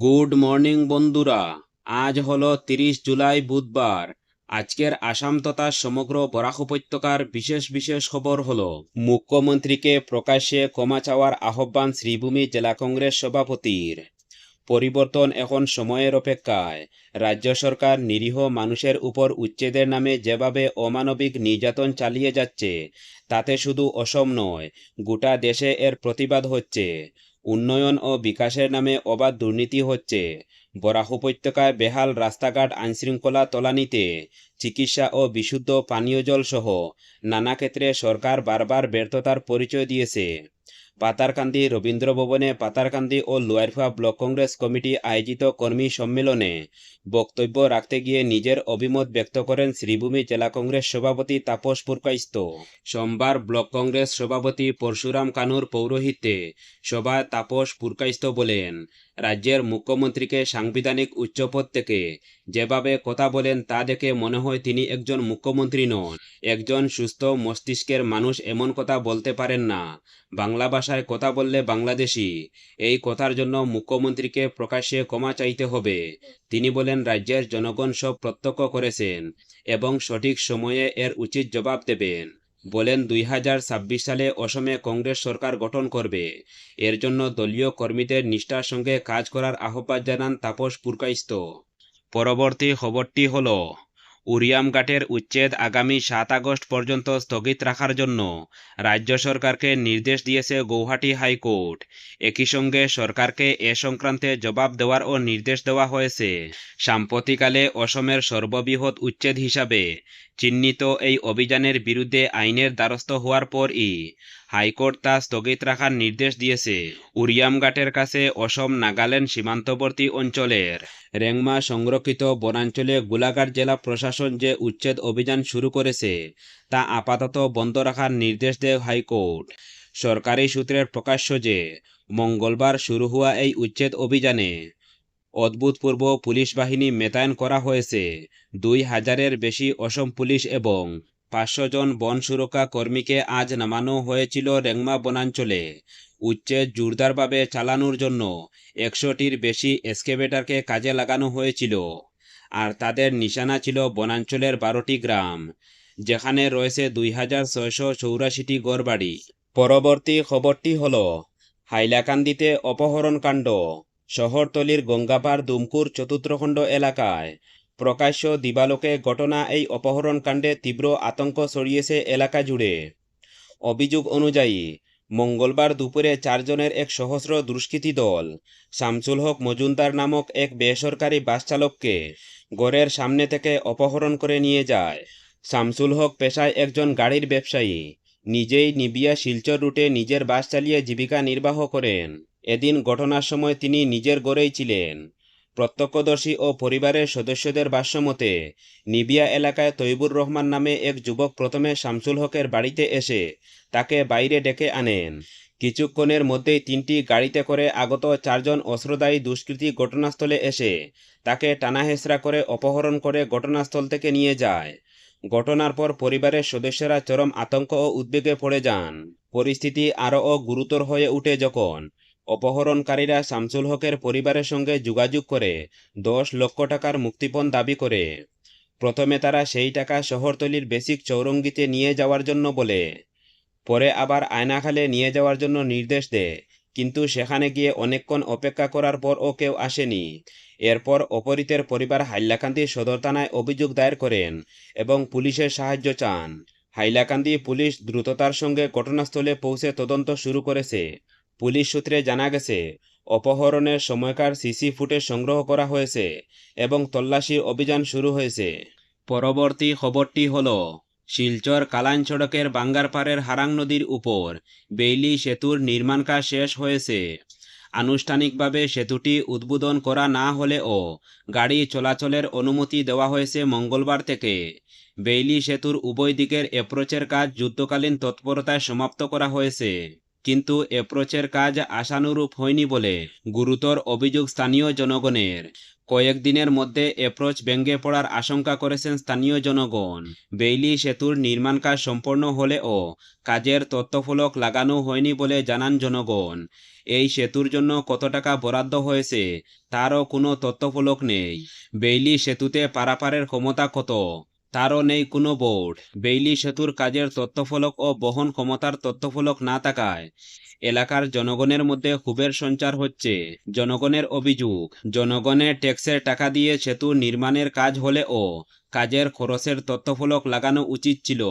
Good morning বন্ধুরা, আজ হলো তিরিশ জুলাই বুধবার। আজকের আসাম তথা সমগ্র বরাক উপত্যকার বিশেষ বিশেষ খবর হলো, মুখ্যমন্ত্রীকে প্রকাশ্যে ক্ষমা চাওয়ার আহ্বান শ্রীভূমি জেলা কংগ্রেস সভাপতির। পরিবর্তন এখন সময়ের অপেক্ষায়। রাজ্য সরকার নিরীহ মানুষের উপর উচ্ছেদের নামে যেভাবে অমানবিক নির্যাতন চালিয়ে যাচ্ছে, তাতে শুধু অসম নয়, গোটা দেশে এর প্রতিবাদ হচ্ছে। উন্নয়ন ও বিকাশের নামে অবাধ দুর্নীতি হচ্ছে। বরাহ উপত্যকায় বেহাল রাস্তাঘাট, আইনশৃঙ্খলা তলানিতে চিকিৎসা ও বিশুদ্ধ পানীয় জল সহ নানা ক্ষেত্রে সরকার বারবার ব্যর্থতার পরিচয় দিয়েছে। পাতারকান্দি রবীন্দ্র ভবনে পাতারকান্দি ও লোয়ারফা ব্লক কংগ্রেস কমিটি আয়োজিত কর্মী সম্মেলনে বক্তব্য রাখতে গিয়ে নিজের অভিমত ব্যক্ত করেন শ্রীভূমি জেলা কংগ্রেস সভাপতি তাপস পুরকাইস্ত সোমবার ব্লক কংগ্রেস সভাপতি পরশুরাম কানুর পৌরোহিত্যে সভায় তাপস পুরকাইস্ত বলেন রাজ্যের মুখ্যমন্ত্রীকে সাংবিধানিক উচ্চপদ থেকে যেভাবে কথা বলেন তা দেখে মনে হয় তিনি একজন মুখ্যমন্ত্রী নন। একজন সুস্থ মস্তিষ্কের মানুষ এমন কথা বলতে পারেন না। বাংলা ভাষায় কথা বললে বাংলাদেশি। এই কথার জন্য মুখ্যমন্ত্রীকে প্রকাশ্যে ক্ষমা চাইতে হবে। তিনি বলেন, রাজ্যের জনগণ সব প্রত্যক্ষ করেছেন এবং সঠিক সময়ে এর উচিত জবাব দেবেন। বলেন দুই হাজার ছাব্বিশ সালে অসমে কংগ্রেস সরকার গঠন করবে। এর জন্য দলীয় কর্মীদের নিষ্ঠার সঙ্গে কাজ করার আহ্বান জানান তাপস পুরকাইস্ত পরবর্তী খবরটি হল উরিয়ামঘাটের উচ্ছেদ আগামী সাত আগস্ট পর্যন্ত স্থগিত রাখার জন্য রাজ্য সরকারকে নির্দেশ দিয়েছে গৌহাটি হাইকোর্ট। একই সঙ্গে সরকারকে এ সংক্রান্তে জবাব দেওয়ারও নির্দেশ দেওয়া হয়েছে। সাম্প্রতিকালে অসমের সর্ববৃহৎ উচ্ছেদ হিসাবে চিহ্নিত এই অভিযানের বিরুদ্ধে আইনের দ্বারস্থ হওয়ার পরই হাইকোর্ট তা স্থগিত রাখার নির্দেশ দিয়েছে। উরিয়ামঘাটের কাছে অসম নাগাল্যান্ড সীমান্তবর্তী অঞ্চলের রেংমা সংরক্ষিত বনাঞ্চলে গোলাঘাট জেলা প্রশাসন যে উচ্ছেদ অভিযান শুরু করেছে, তা আপাতত বন্ধ রাখার নির্দেশ দেয় হাইকোর্ট। সরকারি সূত্রের প্রকাশ্য যে, মঙ্গলবার শুরু হওয়া এই উচ্ছেদ অভিযানে অদ্ভুতপূর্ব পুলিশ বাহিনী মেতায়ন করা হয়েছে। দুই হাজারের বেশি অসম পুলিশ এবং পাঁচশো জন বন সুরক্ষা কর্মীকে আজ নামানো হয়েছিল রেংমা বনাঞ্চলে। উচ্ছেদ জোরদারভাবে চালানোর জন্য একশোটির বেশি এসকেভেটারকে কাজে লাগানো হয়েছিল। আর তাদের নিশানা ছিল বনাঞ্চলের বারোটি গ্রাম, যেখানে রয়েছে দুই হাজার ছয়শো চৌরাশিটি গড়বাড়ি। পরবর্তী খবরটি হল, হাইলাকান্দিতে অপহরণকাণ্ড শহরতলির গঙ্গাপাড় দুমকুর চতুর্থখণ্ড এলাকায় প্রকাশ্য দিবালোকে ঘটনা এই অপহরণকাণ্ডে তীব্র আতঙ্ক ছড়িয়েছে এলাকা জুড়ে। অভিযোগ অনুযায়ী, মঙ্গলবার দুপুরে চারজনের এক সহস্র দুষ্কৃতী দল, শামসুল হক মজুমদার নামক এক বেসরকারি বাস চালককে গড়ের সামনে থেকে অপহরণ করে নিয়ে যায়। শামসুল হক পেশায় একজন গাড়ির ব্যবসায়ী, নিজেই নিবিয়া শিলচর রুটে নিজের বাস চালিয়ে জীবিকা নির্বাহ করেন। এদিন ঘটনার সময় তিনি নিজের গড়েই ছিলেন। প্রত্যক্ষদর্শী ও পরিবারের সদস্যদের ভাষ্যমতে, নিবিয়া এলাকায় তৈবুর রহমান নামে এক যুবক প্রথমে শামসুল হকের বাড়িতে এসে তাকে বাইরে ডেকে আনেন। কিছুক্ষণের মধ্যেই তিনটি গাড়িতে করে আগত চারজন অস্ত্রদায়ী দুষ্কৃতী ঘটনাস্থলে এসে তাকে টানাহেসরা করে অপহরণ করে ঘটনাস্থল থেকে নিয়ে যায়। ঘটনার পর পরিবারের সদস্যরা চরম আতঙ্ক ও উদ্বেগে পড়ে যান। পরিস্থিতি আরও গুরুতর হয়ে উঠে যখন অপহরণকারীরা শামসুল হকের পরিবারের সঙ্গে যোগাযোগ করে দশ লক্ষ টাকার মুক্তিপণ দাবি করে। প্রথমে তারা সেই টাকা শহরতলির বেসিক চৌরঙ্গিতে নিয়ে যাওয়ার জন্য বলে। পরে আবার আয়নাখালে নিয়ে যাওয়ার জন্য নির্দেশ দেয়, কিন্তু সেখানে গিয়ে অনেকক্ষণ অপেক্ষা করার পরও কেউ আসেনি। এরপর অপহৃতের পরিবার হাইলাকান্দি সদর থানায় অভিযোগ দায়ের করেন এবং পুলিশের সাহায্য চান। হাইলাকান্দি পুলিশ দ্রুততার সঙ্গে ঘটনাস্থলে পৌঁছে তদন্ত শুরু করেছে। পুলিশ সূত্রে জানা গেছে, অপহরণের সময়কার সিসি ফুটেজ সংগ্রহ করা হয়েছে এবং তল্লাশি অভিযান শুরু হয়েছে। পরবর্তী খবরটি হল, শিলচর কালাইন সড়কের বাঙ্গারপাড়ের হারাং নদীর উপর বেইলি সেতুর নির্মাণ কাজ শেষ হয়েছে। আনুষ্ঠানিকভাবে সেতুটি উদ্বোধন করা না হলেও গাড়ি চলাচলের অনুমতি দেওয়া হয়েছে মঙ্গলবার থেকে। বেইলি সেতুর উভয় দিকের অ্যাপ্রোচের কাজ যুদ্ধকালীন তৎপরতায় সমাপ্ত করা হয়েছে। কিন্তু অ্যাপ্রোচের কাজ আশানুরূপ হয়নি বলে গুরুতর অভিযোগ স্থানীয় জনগণের। কয়েকদিনের মধ্যে অ্যাপ্রোচ ভেঙে পড়ার আশঙ্কা করেছেন স্থানীয় জনগণ। বেইলি সেতুর নির্মাণ কাজ সম্পন্ন হলেও কাজের তথ্যফলক লাগানো হয়নি বলে জানান জনগণ। এই সেতুর জন্য কত টাকা বরাদ্দ হয়েছে তারও কোনো তথ্যফলক নেই। বেইলি সেতুতে পারাপারের ক্ষমতা কত? তারও নেই কোনো বোর্ড। বেইলি সেতুর কাজের তথ্যফলক ও বহন ক্ষমতার তথ্যফলক না থাকায় এলাকার জনগণের মধ্যে ক্ষোভের সঞ্চার হচ্ছে। জনগণের অভিযোগ জনগণের ট্যাক্সের টাকা দিয়ে সেতু নির্মাণের কাজ হলেও কাজের খরচের তথ্যফলক লাগানো উচিত ছিল।